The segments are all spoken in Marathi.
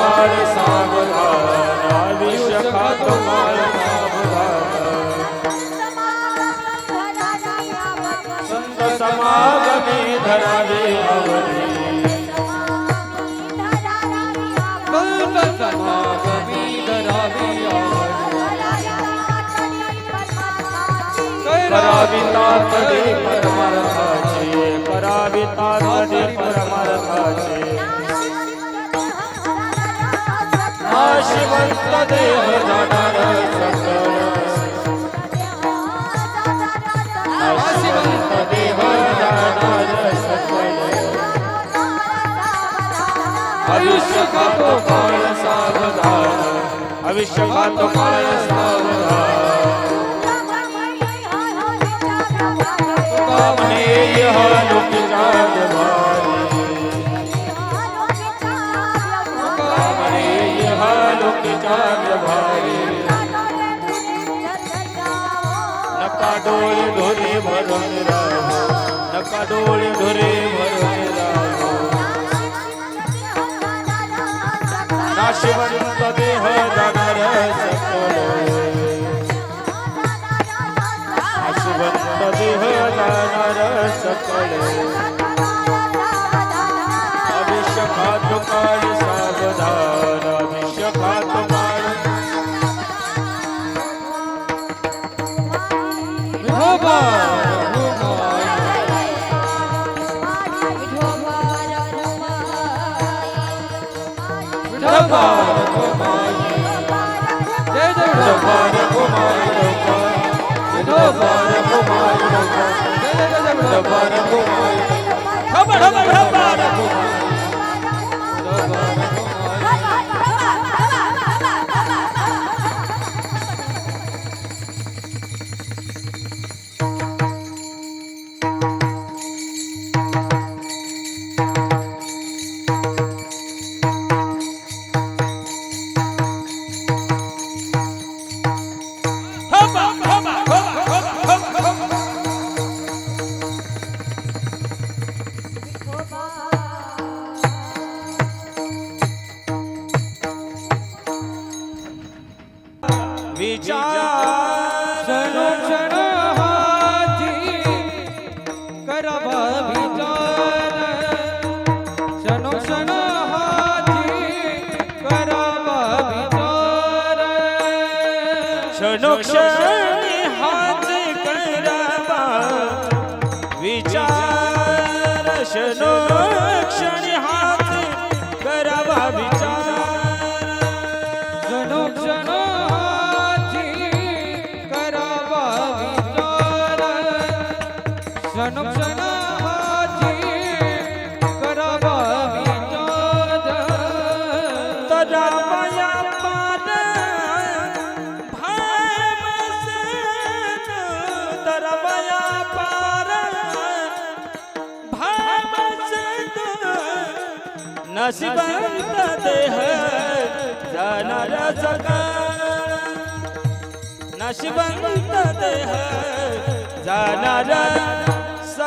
काळ सावधान आयुष्य खातो काळ सावधान. संत समागमे धरावे आवडी संत समागमी धरावी करावी तातडे परमार्थाचे करावी तातडे नाशिवंत देह जाणार नाशिवंत देह जाणार सकळ आयुष्य खातो काळ सावधान। आयुष्य खातो काळ सावधान तुका म्हणे नका डोळे ढोरे भरून राहो. नका डोळे ढोरे भरून राहो. नाशिवंत देह जाणार सकळ મુબારક જય જય મુબારક મુબારક મુબારક જય જય મુબારક ખબર ખબર ખબર Jai. नशिबंत देह जाणार सकाळ नशिबंत देह जाणार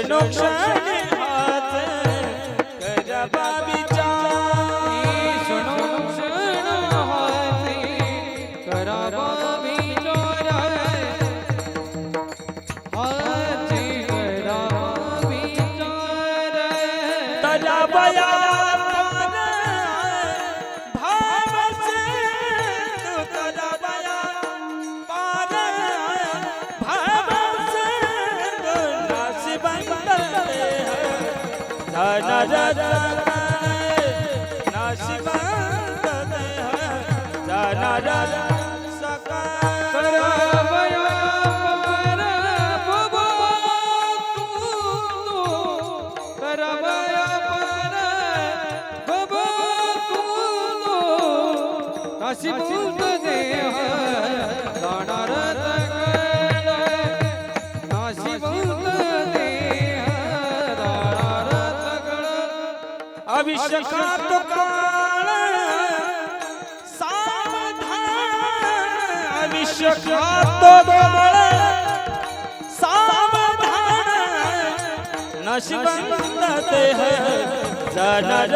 क्षणोक्षणी हात करावा विचार क्षण क्षण हाती करावा विचार Na na na na अभिषेकात सावधान अभिषेकात सावधान नशिबंद ते है जाणार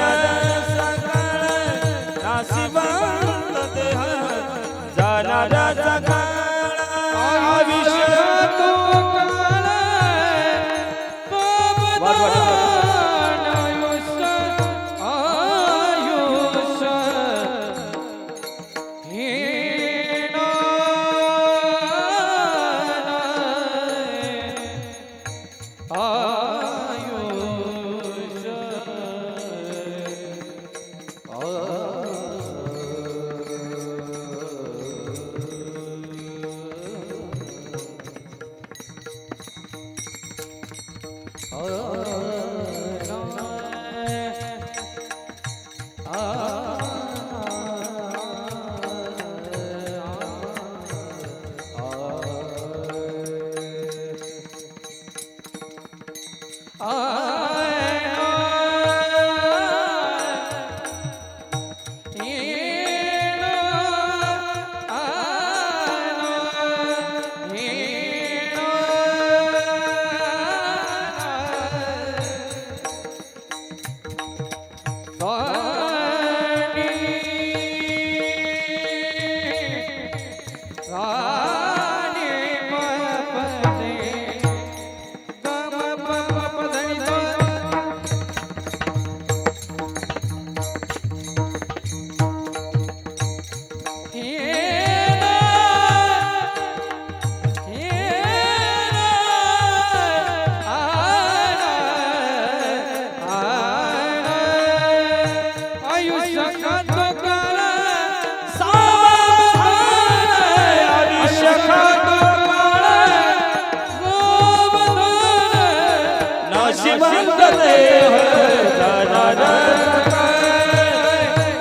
ಆ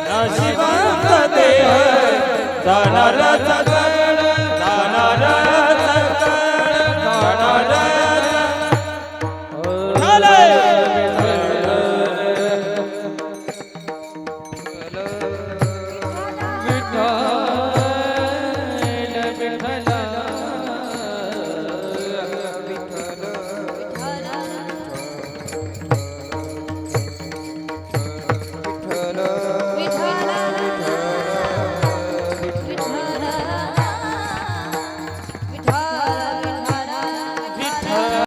नाशिवंत देह जाणार जाणार